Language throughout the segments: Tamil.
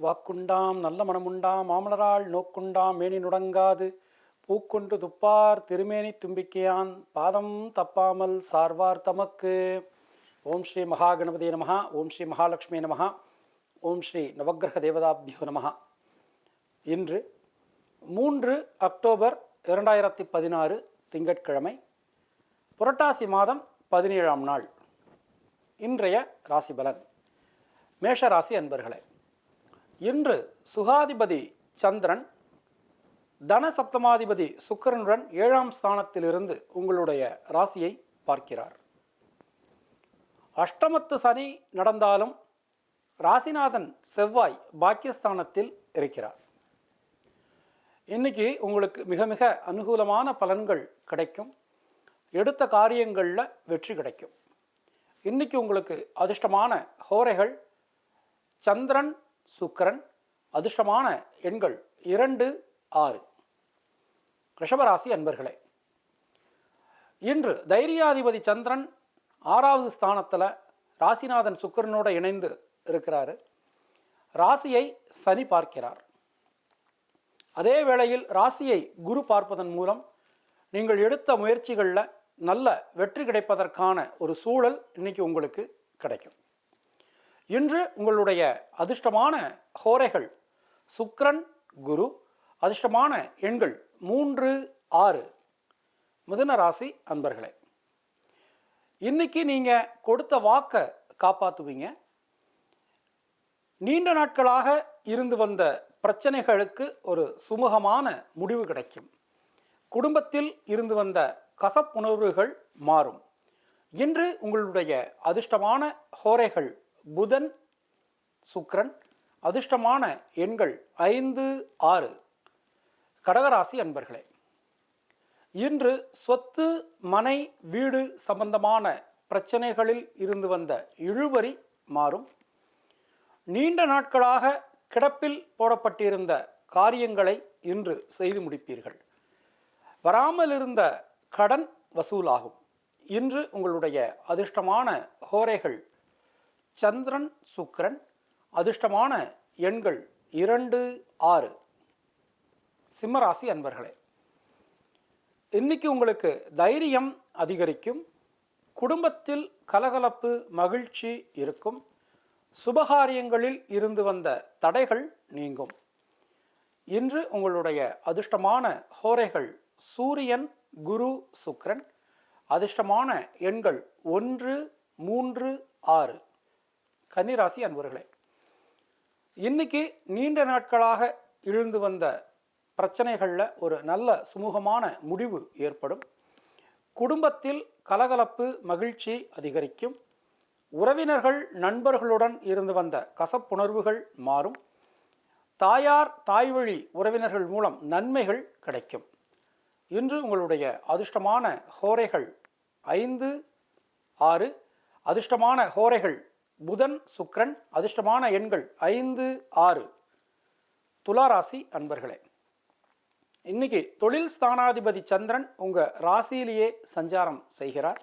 வாக்குண்டாம் நல்ல மனமுண்டாம் மாமலரால் நோக்குண்டாம் மேனி நுடங்காது. பூக்குண்டு துப்பார் திருமேனி தும்பிக்கையான் பாதம் தப்பாமல் சார்வார் தமக்கு. ஓம் ஸ்ரீ மகாகணபதி நமஹ ஓம் ஸ்ரீ மகாலட்சுமி நமஹ ஓம் ஸ்ரீ நவக்கிரக தேவதாபியோ நமஹ இன்று மூன்று அக்டோபர் இரண்டாயிரத்தி பதினாறு திங்கட்கிழமை புரட்டாசி மாதம் பதினேழாம் நாள். இன்றைய ராசி பலன் மேஷராசி அன்பர்களை அன்பர்களே இன்று சுகாதிபதி சந்திரன் தன சப்தமாதிபதி சுக்கிரனுடன் ஏழாம் ஸ்தானத்திலிருந்து உங்களுடைய ராசியை பார்க்கிறார். அஷ்டமத்து சனி நடந்தாலும் ராசிநாதன் செவ்வாய் பாக்கியஸ்தானத்தில் இருக்கிறார். இன்னைக்கு உங்களுக்கு மிக மிக அனுகூலமான பலன்கள் கிடைக்கும். எடுத்த காரியங்களில் வெற்றி கிடைக்கும். இன்னைக்கு உங்களுக்கு அதிர்ஷ்டமான ஹோரைகள் சந்திரன் சுக்கிரன் அதிர்ஷ்டமான எண்கள் இரண்டு ஆறு. ரிஷபராசி அன்பர்களே இன்று தைரியாதிபதி சந்திரன் ஆறாவது ஸ்தானத்தில் ராசிநாதன் சுக்கிரனோட இணைந்து இருக்கிறாரு. ராசியை சனி பார்க்கிறார். அதே வேளையில் ராசியை குரு பார்ப்பதன் மூலம் நீங்கள் எடுத்த முயற்சிகளில் நல்ல வெற்றி கிடைப்பதற்கான ஒரு சூழல் இன்னைக்கு உங்களுக்கு கிடைக்கும். இன்று உங்களுடைய அதிர்ஷ்டமான ஹோரைகள் சுக்ரன் குரு அதிர்ஷ்டமான எண்கள் மூன்று ஆறு. மிதுன ராசி அன்பர்களே இன்னைக்கு நீங்கள் கொடுத்த வாக்கை காப்பாற்றுவீங்க நீண்ட நாட்களாக இருந்து வந்த பிரச்சனைகளுக்கு ஒரு சுமூகமான முடிவு கிடைக்கும். குடும்பத்தில் இருந்து வந்த கசப்புணர்வுகள் மாறும். இன்று உங்களுடைய அதிர்ஷ்டமான ஹோரைகள் புதன் சுக்ரன் அதிர்ஷ்டமான எண்கள் ஐந்து ஆறு. கடகராசி அன்பர்களே இன்று சொத்து மனை வீடு சம்பந்தமான பிரச்சனைகளில் இருந்து வந்த இழுவரி மாறும். நீண்ட நாட்களாக கிடப்பில் போடப்பட்டிருந்த காரியங்களை இன்று செய்து முடிப்பீர்கள். வராமல் இருந்த கடன் வசூலாகும். இன்று உங்களுடைய அதிர்ஷ்டமான ஹோரைகள் சந்திரன் சுக்ரன் அதிர்ஷ்டமான எண்கள் இரண்டு ஆறு. சிம்மராசி அன்பர்களே இன்னைக்கு உங்களுக்கு தைரியம் அதிகரிக்கும் குடும்பத்தில் கலகலப்பு மகிழ்ச்சி இருக்கும் சுபகாரியங்களில் இருந்து வந்த தடைகள் நீங்கும். இன்று உங்களுடைய அதிர்ஷ்டமான ஹோரைகள் சூரியன் குரு சுக்ரன் அதிர்ஷ்டமான எண்கள் ஒன்று மூன்று ஆறு. கன்னிராசி அன்பர்களே இன்னைக்கு நீண்ட நாட்களாக இழுந்து வந்த பிரச்சனைகளில் ஒரு நல்ல சுமூகமான முடிவு ஏற்படும். குடும்பத்தில் கலகலப்பு மகிழ்ச்சி அதிகரிக்கும். உறவினர்கள் நண்பர்களுடன் இருந்து வந்த கசப்புணர்வுகள் மாறும். தாயார் தாய்வழி உறவினர்கள் மூலம் நன்மைகள் கிடைக்கும். இன்று உங்களுடைய அதிர்ஷ்டமான ஹோரைகள் ஐந்து ஆறு அதிர்ஷ்டமான ஹோரைகள் புதன் சுக்ரன் அதிர்ஷ்டமான எண்கள் ஐந்து ஆறு. துளாராசி அன்பர்களே இன்னைக்கு தொழில் ஸ்தானாதிபதி சந்திரன் உங்கள் ராசியிலேயே சஞ்சாரம் செய்கிறார்.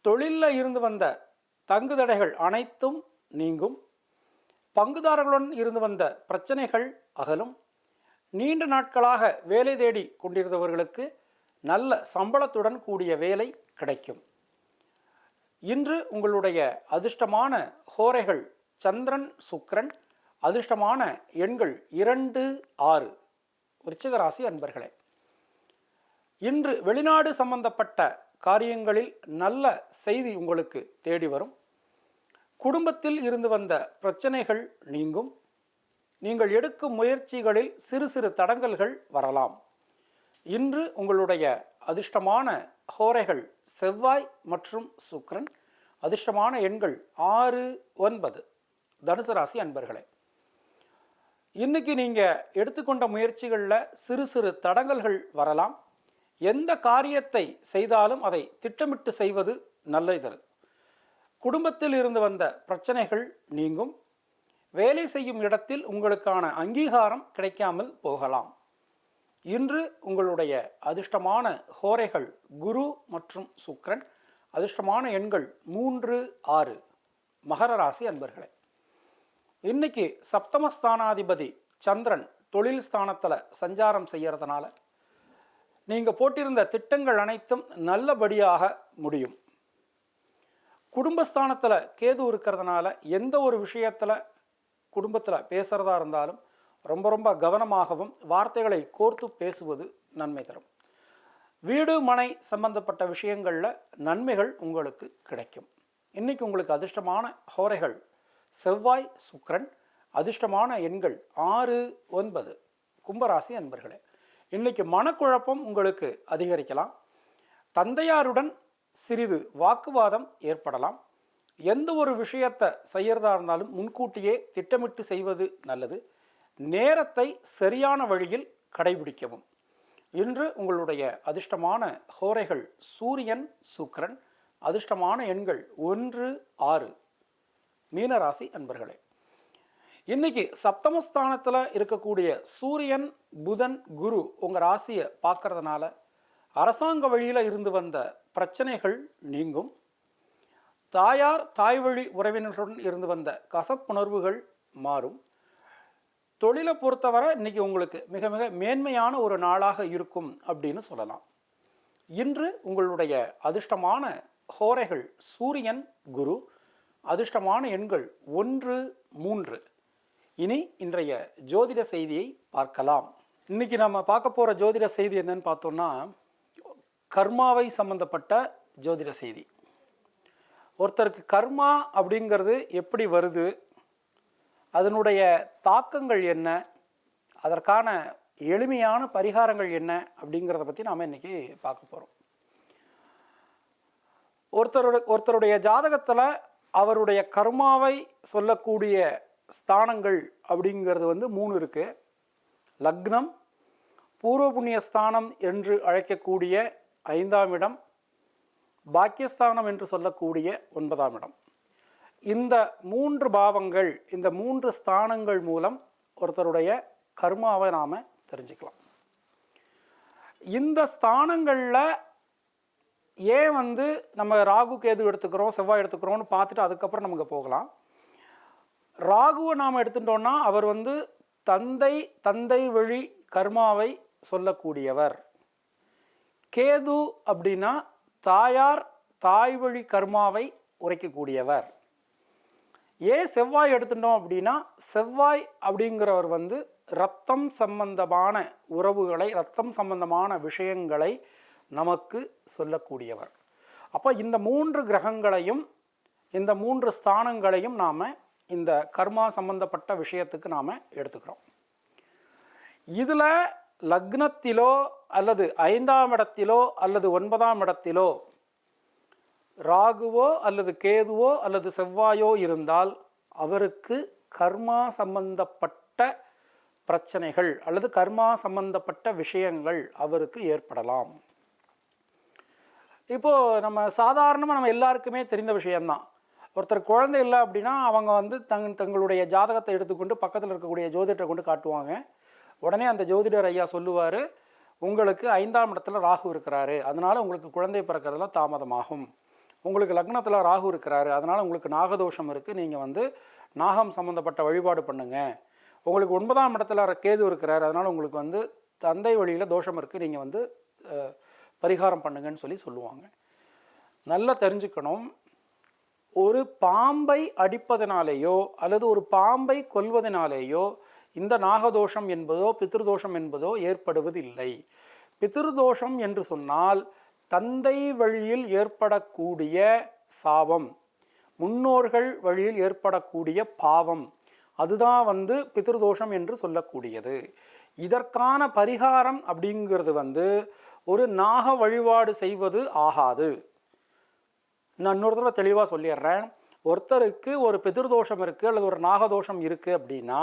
தொழிலில் இருந்து வந்த தங்குதடைகள் அனைத்தும் நீங்கும். பங்குதாரர்களுடன் இருந்து வந்த பிரச்சனைகள் அகலும். நீண்ட நாட்களாக வேலை தேடி கொண்டிருந்தவர்களுக்கு நல்ல சம்பளத்துடன் கூடிய வேலை கிடைக்கும். இன்று உங்களுடைய அதிர்ஷ்டமான ஹோரைகள் சந்திரன் சுக்ரன் அதிர்ஷ்டமான எண்கள் இரண்டு ஆறு. விருச்சிகராசி அன்பர்களே இன்று வெளிநாடு சம்பந்தப்பட்ட காரியங்களில் நல்ல செய்தி உங்களுக்கு தேடி வரும். குடும்பத்தில் இருந்து வந்த பிரச்சனைகள் நீங்கும். நீங்கள் எடுக்கும் முயற்சிகளில் சிறு சிறு தடங்கல்கள் வரலாம். இன்று உங்களுடைய அதிர்ஷ்டமான ஹோரைகள் செவ்வாய் மற்றும் சுக்ரன் அதிர்ஷ்டமான எண்கள் ஆறு ஒன்பது. தனுசு ராசி அன்பர்களே இன்னைக்கு நீங்கள் எடுத்துக்கொண்ட முயற்சிகளில் சிறு சிறு தடங்கல்கள் வரலாம். எந்த காரியத்தை செய்தாலும் அதை திட்டமிட்டு செய்வது நல்லது குடும்பத்தில் இருந்து வந்த பிரச்சனைகள் நீங்கும். வேலை செய்யும் இடத்தில் உங்களுக்கான அங்கீகாரம் கிடைக்காமல் போகலாம். இன்று உங்களுடைய அதிர்ஷ்டமான ஹோரைகள் குரு மற்றும் சுக்ரன் அதிர்ஷ்டமான எண்கள் மூன்று ஆறு. மகர ராசி அன்பர்களே இன்னைக்கு சப்தமஸ்தானாதிபதி சந்திரன் தொழில் ஸ்தானத்தில் சஞ்சாரம் செய்கிறதுனால நீங்கள் போட்டிருந்த திட்டங்கள் அனைத்தும் நல்லபடியாக முடியும். குடும்பஸ்தானத்தில் கேது இருக்கிறதுனால எந்த ஒரு விஷயத்தில் குடும்பத்தில் பேசுகிறதா இருந்தாலும் ரொம்ப ரொம்ப கவனமாகவும் வார்த்தைகளை கோர்த்து பேசுவது நன்மை தரும். வீடு மனை சம்பந்தப்பட்ட விஷயங்களில் நன்மைகள் உங்களுக்கு கிடைக்கும். இன்றைக்கி உங்களுக்கு அதிர்ஷ்டமான ஹோரைகள் செவ்வாய் சுக்ரன் அதிர்ஷ்டமான எண்கள் ஆறு ஒன்பது. கும்பராசி அன்பர்களே இன்றைக்கு மனக்குழப்பம் உங்களுக்கு அதிகரிக்கலாம். தந்தையாருடன் சிறிது வாக்குவாதம் ஏற்படலாம். எந்த ஒரு விஷயத்தை செய்கிறதா இருந்தாலும் முன்கூட்டியே திட்டமிட்டு செய்வது நல்லது. நேரத்தை சரியான வழியில் கடைபிடிக்கவும். இன்று உங்களுடைய அதிர்ஷ்டமான ஹோரைகள் சூரியன் சுக்ரன் அதிர்ஷ்டமான எண்கள் ஒன்று ஆறு. மீனராசி அன்பர்களே இன்னைக்கு சப்தமஸ்தானத்தில் இருக்கக்கூடிய சூரியன் புதன் குரு உங்கள் ராசியை பார்க்கறதுனால அரசாங்க வழியில் இருந்து வந்த பிரச்சனைகள் நீங்கும். தாயார் தாய் வழி உறவினர்களுடன் இருந்து வந்த கசப்புணர்வுகள் மாறும். தொழிலை பொறுத்தவரை இன்றைக்கி உங்களுக்கு மிக மிக மேன்மையான ஒரு நாளாக இருக்கும் அப்படின்னு சொல்லலாம். இன்று உங்களுடைய அதிர்ஷ்டமான ஹோரைகள் சூரியன் குரு அதிர்ஷ்டமான எண்கள் ஒன்று மூன்று. இனி இன்றைய ஜோதிட செய்தியை பார்க்கலாம். இன்றைக்கி நம்ம பார்க்க போகிற ஜோதிட செய்தி என்னன்னு பார்த்தோம்னா கர்மாவை சம்பந்தப்பட்ட ஜோதிட செய்தி. ஒருத்தருக்கு கர்மா அப்படிங்கிறது எப்படி வருது? அதனுடைய தாக்கங்கள் என்ன? அதற்கான எளிமையான பரிகாரங்கள் என்ன? அப்படிங்கிறத பற்றி நாம் இன்னைக்கு பார்க்க போகிறோம் ஒருத்தருடைய ஒருத்தருடைய ஜாதகத்தில் அவருடைய கர்மாவை சொல்லக்கூடிய ஸ்தானங்கள் அப்படிங்கிறது வந்து மூணு இருக்குது லக்னம் பூர்வ புண்ணிய ஸ்தானம் என்று அழைக்கக்கூடிய ஐந்தாம் இடம் பாக்கியஸ்தானம் என்று சொல்லக்கூடிய ஒன்பதாம் இடம். இந்த மூன்று பாவங்கள் இந்த மூன்று ஸ்தானங்கள் மூலம் ஒருத்தருடைய கர்மாவை நாம் தெரிஞ்சுக்கலாம். இந்த ஸ்தானங்களில் ஏன் வந்து நம்ம ராகு கேது எடுத்துக்கிறோம் செவ்வாய் எடுத்துக்கிறோம்னு பார்த்துட்டு அதுக்கப்புறம் நமக்கு போகலாம். ராகுவை நாம் எடுத்துட்டோம்னா அவர் வந்து தந்தை தந்தை வழி கர்மாவை சொல்லக்கூடியவர். கேது அப்படின்னா தாயார் தாய் வழி கர்மாவை உரைக்கக்கூடியவர். ஏன் செவ்வாய் எடுத்துட்டோம் அப்படின்னா செவ்வாய் அப்படிங்கிறவர் வந்து ரத்தம் சம்பந்தமான உறவுகளை ரத்தம் சம்பந்தமான விஷயங்களை நமக்கு சொல்லக்கூடியவர். அப்போ இந்த மூன்று கிரகங்களையும் இந்த மூன்று ஸ்தானங்களையும் நாம் இந்த கர்மா சம்பந்தப்பட்ட விஷயத்துக்கு நாம் எடுத்துக்கிறோம். இதில் லக்னத்திலோ அல்லது ஐந்தாம் இடத்திலோ அல்லது ஒன்பதாம் இடத்திலோ ராகுவோ அல்லது கேதுவோ அல்லது செவ்வாயோ இருந்தால் அவருக்கு கர்மா சம்பந்தப்பட்ட பிரச்சனைகள் அல்லது கர்மா சம்பந்தப்பட்ட விஷயங்கள் அவருக்கு ஏற்படலாம். இப்போது நம்ம சாதாரணமாக நம்ம எல்லாருக்குமே தெரிந்த விஷயம்தான். ஒருத்தர் குழந்தை இல்லை அப்படின்னா அவங்க வந்து தங் தங்களுடைய ஜாதகத்தை எடுத்துக்கொண்டு பக்கத்தில் இருக்கக்கூடிய ஜோதிடரை கொண்டு காட்டுவாங்க. உடனே அந்த ஜோதிடர் ஐயா சொல்லுவார் உங்களுக்கு ஐந்தாம் இடத்துல ராகு இருக்கிறாரு. அதனால் உங்களுக்கு குழந்தை பிறக்கிறதுல தாமதமாகும். உங்களுக்கு லக்னத்தில் ராகு இருக்கிறாரு அதனால் உங்களுக்கு நாகதோஷம் இருக்குது நீங்கள் வந்து நாகம் சம்மந்தப்பட்ட வழிபாடு பண்ணுங்கள் உங்களுக்கு ஒன்பதாம் இடத்துல கேது இருக்கிறாரு அதனால் உங்களுக்கு வந்து தந்தை வழியில் தோஷம் இருக்குது நீங்கள் வந்து பரிகாரம் பண்ணுங்கன்னு சொல்லி சொல்லுவாங்க. நல்லா தெரிஞ்சுக்கணும். ஒரு பாம்பை அடிப்பதனாலேயோ அல்லது ஒரு பாம்பை கொல்வதனாலேயோ இந்த நாகதோஷம் என்பதோ பித்ருதோஷம் என்பதோ ஏற்படுவதில்லை. பித்ருதோஷம் என்று சொன்னால் தந்தை வழியில் ஏற்படக்கூடிய சாபம் முன்னோர்கள் வழியில் ஏற்படக்கூடிய பாவம் அதுதான் வந்து பித்ருதோஷம் என்று சொல்லக்கூடியது. இதற்கான பரிகாரம் அப்படிங்கிறது வந்து ஒரு நாக வழிபாடு செய்வது ஆகாது. நான் இன்னொரு தடவை தெளிவாக சொல்லிடுறேன். ஒருத்தருக்கு ஒரு பிதிர்தோஷம் இருக்குது அல்லது ஒரு நாகதோஷம் இருக்குது அப்படின்னா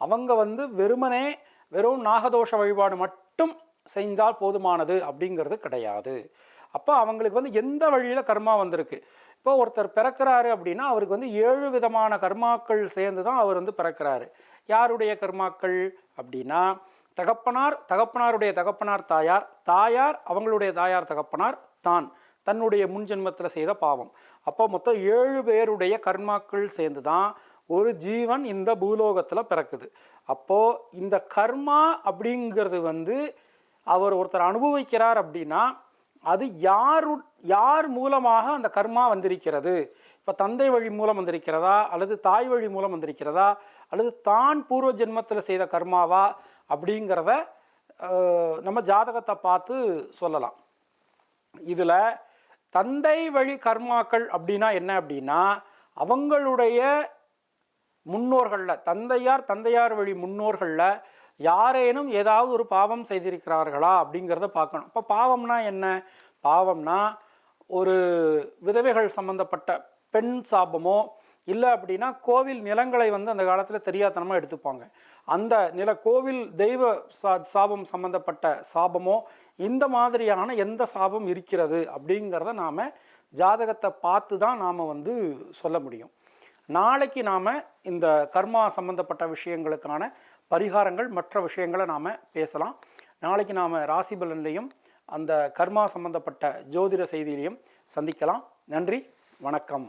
அவங்க வந்து வெறுமனே வெறும் நாகதோஷ வழிபாடு மட்டும் செஞ்சால் போதுமானது அப்படிங்கிறது கிடையாது. அப்போ அவங்களுக்கு வந்து எந்த வழியில் கர்மா வந்திருக்கு? இப்போ ஒருத்தர் பிறக்கிறாரு அப்படின்னா அவருக்கு வந்து ஏழு விதமான கர்மாக்கள் சேர்ந்து தான் அவர் வந்து பிறக்கிறாரு. யாருடைய கர்மாக்கள் அப்படின்னா தகப்பனார் தகப்பனாருடைய தகப்பனார் தாயார் தாயார் அவங்களுடைய தாயார் தகப்பனார் தான். தன்னுடைய முன் ஜென்மத்தில் செய்த பாவம். அப்போ மொத்தம் ஏழு பேருடைய கர்மாக்கள் சேர்ந்து தான் ஒரு ஜீவன் இந்த பூலோகத்தில் பிறக்குது. அப்போது இந்த கர்மா அப்படிங்கிறது வந்து அவர் ஒருத்தர் அனுபவிக்கிறார் அப்படின்னா அது யாரு யார் மூலமாக அந்த கர்மா வந்திருக்கிறது? இப்போ தந்தை வழி மூலம் வந்திருக்கிறதா? அல்லது தாய் வழி மூலம் வந்திருக்கிறதா? அல்லது தான் பூர்வ ஜென்மத்தில் செய்த கர்மாவா? அப்படிங்கிறத நம்ம ஜாதகத்தை பார்த்து சொல்லலாம். இதில் தந்தை வழி கர்மாக்கள் அப்படின்னா என்ன அப்படின்னா அவங்களுடைய முன்னோர்களில் தந்தையார் தந்தையார் வழி முன்னோர்களில் யாரேனும் ஏதாவது ஒரு பாவம் செய்திருக்கிறார்களா அப்படிங்கிறத பார்க்கணும். இப்போ பாவம்னா என்ன? பாவம்னா ஒரு விதவைகள் சம்மந்தப்பட்ட பெண் சாபமோ இல்லை அப்படின்னா கோவில் நிலங்களை வந்து அந்த காலத்தில் தெரியாதனமாக எடுத்துப்பாங்க. அந்த நில கோவில் தெய்வ சா சாபம் சம்மந்தப்பட்ட சாபமோ இந்த மாதிரியான எந்த சாபம் இருக்கிறது அப்படிங்கிறத நாம் ஜாதகத்தை பார்த்து தான் நாம் வந்து சொல்ல முடியும். நாளைக்கு நாம் இந்த கர்மா சம்மந்தப்பட்ட விஷயங்களுக்கான பரிகாரங்கள் மற்ற விஷயங்களை நாம் பேசலாம். நாளைக்கு நாம் ராசி பலன்லையும் அந்த கர்மா சம்பந்தப்பட்ட ஜோதிட செய்தியிலையும் சந்திக்கலாம். நன்றி வணக்கம்.